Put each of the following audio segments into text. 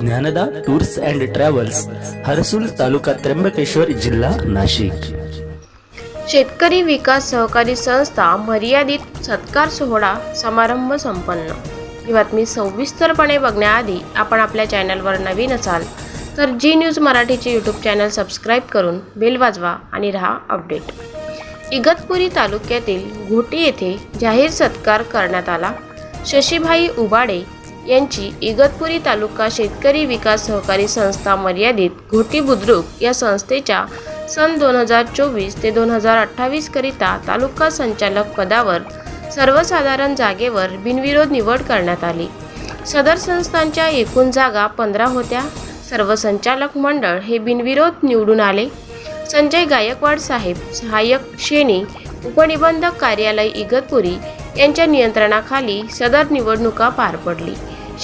Dnyanada tours and travels Harsul taluka Trimbakeshwar जिल्हा नाशिक. शेतकरी विकास सहकारी संस्था मर्यादित सत्कार सोहळा समारंभ संपन्न. ही बातमी सविस्तरपणे बघण्याआधी आपण आपल्या चॅनलवर नवीन असाल तर जी न्यूज मराठीचे यूट्यूब चॅनल सबस्क्राईब करून बेल वाजवा आणि रहा अपडेट. इगतपुरी तालुक्यातील घोटी येथे जाहीर सत्कार करण्यात आला. शशीभाई उबाडे यांची इगतपुरी तालुका शेतकरी विकास सहकारी संस्था मर्यादित घोटी बुद्रुक या संस्थेच्या सन दोन हजार चोवीस ते दोन हजार अठ्ठावीस करिता तालुका संचालक पदावर सर्वसाधारण जागेवर बिनविरोध निवड करण्यात आली. सदर संस्थांच्या एकूण जागा पंधरा होत्या. सर्व संचालक मंडळ हे बिनविरोध निवडून आले. संजय गायकवाड साहेब सहाय्यक श्रेणी उपनिबंधक कार्यालय इगतपुरी यांच्या नियंत्रणाखाली सदर निवडणुका पार पडली.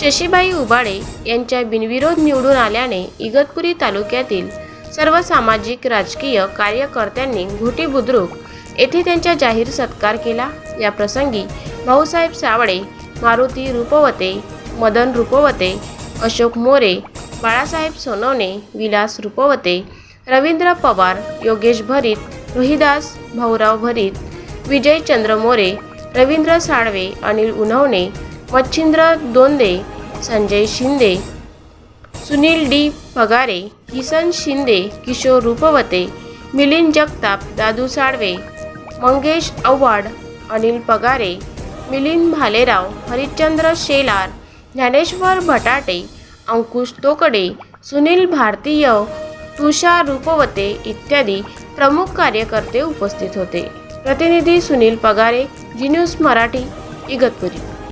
शशीबाई उबाळे यांच्या बिनविरोध निवडून आल्याने इगतपुरी तालुक्यातील सर्व सामाजिक राजकीय कार्यकर्त्यांनी घोटी बुद्रुक येथे त्यांचा जाहीर सत्कार केला. या प्रसंगी भाऊसाहेब सावळे मारुती रूपवते मदन रूपवते अशोक मोरे बाळासाहेब सोनवणे विलास रूपवते रवींद्र पवार योगेश भरीत रोहिदास भाऊराव भरीत विजय चंद्र मोरे रवींद्र साळवे अनिल उन्हवणे मच्छिंद्र दोंदे संजय शिंदे सुनील डी पगारे किसन शिंदे किशोर रूपवते मिलिंद जगताप दादू साळवे मंगेश आव्हाड अनिल पगारे मिलिंद भालेराव हरिश्चंद्र शेलार ज्ञानेश्वर भटाटे अंकुश तोकडे सुनील भारतीय तुषार रूपवते इत्यादी प्रमुख कार्यकर्ते उपस्थित होते. प्रतिनिधी सुनील पगारे जी न्यूज मराठी इगतपुरी.